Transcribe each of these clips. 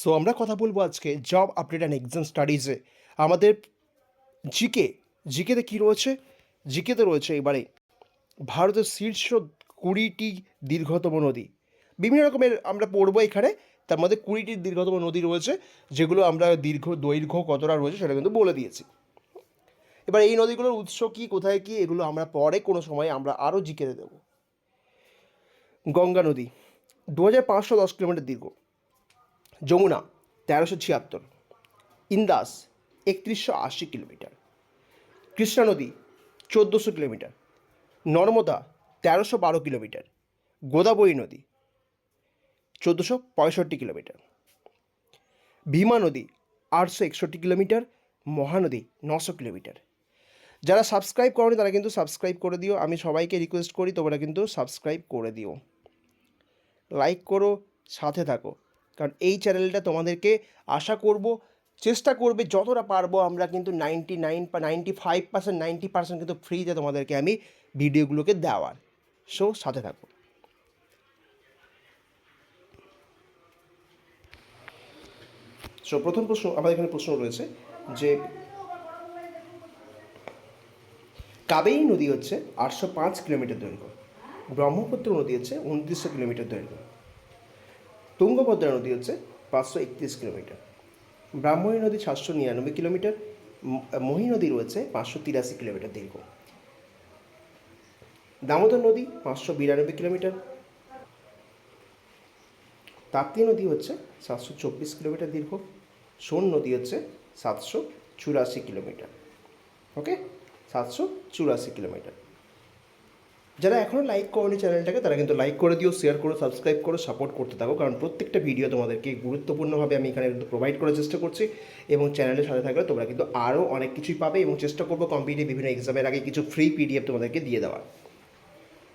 So আমরা কথা বলব আজকে জব আপডেট অ্যান্ড এক্সাম স্টাডিজে আমাদের জিকে জিকেতে কী রয়েছে? জিকেতে রয়েছে এবারে ভারতের শীর্ষ কুড়িটি দীর্ঘতম নদী। বিভিন্ন রকমের আমরা পড়ব এখানে, তার মধ্যে কুড়িটি দীর্ঘতম নদী রয়েছে, যেগুলো আমরা দীর্ঘ, দৈর্ঘ্য কতটা রয়েছে সেটা কিন্তু বলে দিয়েছি। এবার এই নদীগুলোর উৎস কী, কোথায় কী, এগুলো আমরা পরে কোনো সময় আমরা আরও জিকেতে দেবো। গঙ্গা নদী দু হাজার পাঁচশো দশ কিলোমিটার দীর্ঘ। যমুনা, তেরোশো ছিয়াত্তর। ইন্দাস, একত্রিশশো আশি কিলোমিটার। কৃষ্ণা নদী, চোদ্দোশো কিলোমিটার। নর্মদা, তেরোশো বারো কিলোমিটার। গোদাবরী নদী, চোদ্দোশো পঁয়ষট্টি কিলোমিটার। ভীমা নদী, আটশো একষট্টি কিলোমিটার। মহানদী নশো কিলোমিটার। যারা সাবস্ক্রাইব করনি, তারা কিন্তু সাবস্ক্রাইব করে দিও। আমি সবাইকে রিকোয়েস্ট করি, তোমরা কিন্তু সাবস্ক্রাইব করে দিও। লাইক করো, সাথে থাকো। কারণ এই চ্যানেলটা তোমাদেরকে আশা করব, চেষ্টা করবে যতটা পারব আমরা কিন্তু নাইনটি নাইন বা ninety five percent ninety percent কিন্তু ফ্রিতে তোমাদেরকে আমি ভিডিওগুলোকে দেওয়ার। সো সাথে থাকো। সো প্রথম প্রশ্ন, আমাদের এখানে প্রশ্ন রয়েছে যে কাবেরী নদী হচ্ছে আটশো পাঁচ কিলোমিটার দৈর্ঘ্য, ব্রহ্মপুত্র নদী হচ্ছে উনত্রিশশো কিলোমিটার দৈর্ঘ্য। তুঙ্গভদ্রা নদী হচ্ছে পাঁচশো একত্রিশ কিলোমিটার। ব্রাহ্মণী নদী সাতশো নিরানব্বই কিলোমিটার মহী নদী রয়েছে পাঁচশো তিরাশি কিলোমিটার দীর্ঘ। দামোদর নদী পাঁচশো বিরানব্বই কিলোমিটার। তাপ্তি নদী হচ্ছে সাতশো চব্বিশ কিলোমিটার দীর্ঘ। সোন নদী হচ্ছে সাতশো চুরাশি কিলোমিটার। ওকে? সাতশো চুরাশি কিলোমিটার। যারা এখনও লাইক করেনি চ্যানেলটাকে তারা কিন্তু লাইক করে দিও শেয়ার করো সাবস্ক্রাইব করো সাপোর্ট করতে থাকো, কারণ প্রত্যেকটা ভিডিও তোমাদেরকে গুরুত্বপূর্ণভাবে আমি এখানে কিন্তু প্রোভাইড করার চেষ্টা করছি এবং চ্যানেলের সাথে থাকলে তোমরা কিন্তু আরও অনেক কিছুই পাবে এবং চেষ্টা করব কম্পিটিভ বিভিন্ন এক্সামের আগে কিছু ফ্রি পিডিএফ তোমাদেরকে দিয়ে দেওয়ার।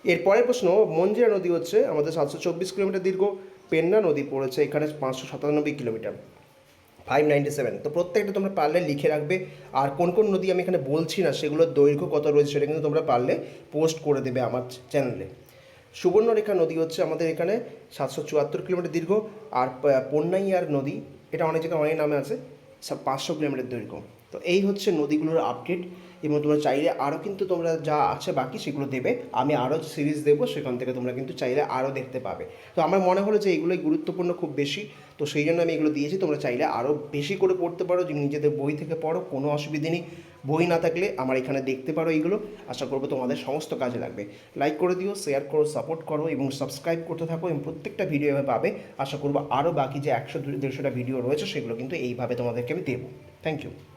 এর পরের প্রশ্ন, মঞ্জিরা নদী হচ্ছে আমাদের সাতশো চব্বিশ কিলোমিটার দীর্ঘ, পেন্না নদী পড়েছে এখানে পাঁচশো সাতানব্বই কিলোমিটার। ফাইভ নাইনটি সেভেন তো প্রত্যেকটা তোমরা পারলে লিখে রাখবে। আর কোন কোন নদী আমি এখানে বলছি না, সেগুলোর দৈর্ঘ্য কত রয়েছে সেটা কিন্তু তোমরা পারলে পোস্ট করে দেবে আমার চ্যানেলে সুবর্ণরেখা নদী হচ্ছে আমাদের এখানে সাতশো চুয়াত্তর কিলোমিটার দীর্ঘ। আর পন্নাইয়ার নদী, এটা অনেক জায়গায় অনেক নামে আছে পাঁচশো কিলোমিটার দৈর্ঘ্য। তো এই হচ্ছে নদীগুলোর আপডেট এবং তোমরা চাইলে আরও কিন্তু তোমরা যা আছে বাকি সেগুলো দেবে। আমি আরও সিরিজ দেবো, সেখান থেকে তোমরা কিন্তু চাইলে আরও দেখতে পাবে। তো আমার মনে হলো যে এগুলোই গুরুত্বপূর্ণ খুব বেশি। তো সেই জন্য আমি এগুলো দিয়েছি। তোমরা চাইলে আরও বেশি করে পড়তে পারো। নিজেদের বই থেকে পড়ো, কোনো অসুবিধে নেই। বই না থাকলে আমার এখানে দেখতে পারো এইগুলো আশা করব তোমাদের সমস্ত কাজে লাগবে। লাইক করে দিও শেয়ার করো সাপোর্ট করো এবং সাবস্ক্রাইব করতে থাকো এবং প্রত্যেকটা ভিডিও এভাবে পাবে। আশা করব আরও বাকি যে একশো দেড়শোটা ভিডিও রয়েছে, সেগুলো কিন্তু এইভাবে তোমাদেরকে আমি দেবো। Thank you